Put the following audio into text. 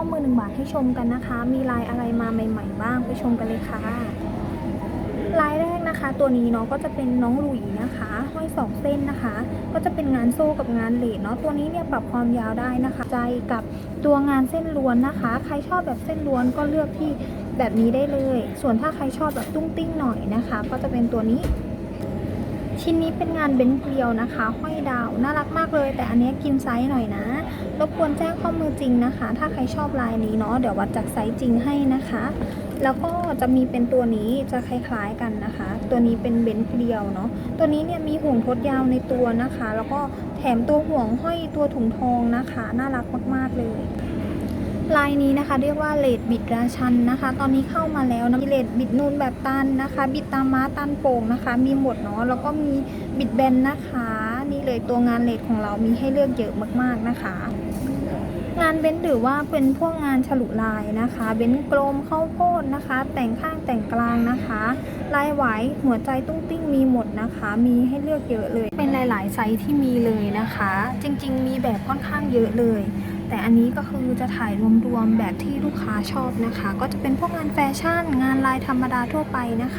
ข้อมือหนึ่งบาทให้ชมกันนะคะ มีลายอะไรมาใหม่ ๆ บ้างไปชมกันเลยค่ะลายแรกนะคะ ตัวนี้เนาะก็จะเป็นน้องหลุยนะคะห้อยสองเส้นนะคะ ก็จะเป็นงานโซ่กับงานเลดเนาะตัวนี้เนี่ยปรับความยาวได้นะคะ ใจกับตัวงานเส้นล้วนนะคะ ใครชอบแบบเส้นล้วนก็เลือกที่แบบนี้ได้เลย ส่วนถ้าใครชอบแบบตุ้งติ้งหน่อยนะคะ ก็จะเป็นตัวนี้ ชิ้นนี้เป็นงานเบนเกลียวนะคะ ห้อยดาว น่ารักมากเลย แต่อันนี้กินไซส์หน่อยนะ รบกวนแจ้งข้อมือจริงนะคะ ถ้าใครชอบลายนี้เนาะ เดี๋ยววัดจากไซส์จริงให้นะคะ แล้วก็จะมีเป็นตัวนี้จะคล้ายๆกันนะคะ ตัวนี้เป็นเบนเกลียวเนาะ ตัวนี้เนี่ยมีห่วงทดยาวในตัวนะคะ แล้วก็แถมตัวห่วงห้อยตัวถุงทองนะคะ น่ารักมากๆเลย ลายนี้นะคะ เรียกว่าเลดบิดราชันนะคะ ตอนนี้เข้ามาแล้วนะมีเลดบิดนูนแบบตันนะคะ บิดตามม้าตันโป่งนะคะ มีหมดเนาะแล้วก็มีบิดแบนนะคะ นี่เลยตัวงานเลดของเรามีให้เลือกเยอะมากๆนะคะงานเบ้นหรือว่าเป็นพวกงานฉลุลายนะคะ เบ้นกลมข้าวโพดนะคะ แต่งข้างแต่งกลางนะคะ ลายไหวหัวใจตุ้งติ้งมีหมดนะคะ มีให้เลือกเยอะเลย เป็นหลาย ๆ ไซส์ที่มีเลยนะคะ จริง ๆ มีแบบค่อนข้างเยอะเลย แต่อันนี้ก็คือจะถ่ายรวมๆแบบที่ลูกค้าชอบนะคะ ก็จะเป็นพวกงานแฟชั่น งานลายธรรมดาทั่วไปนะคะ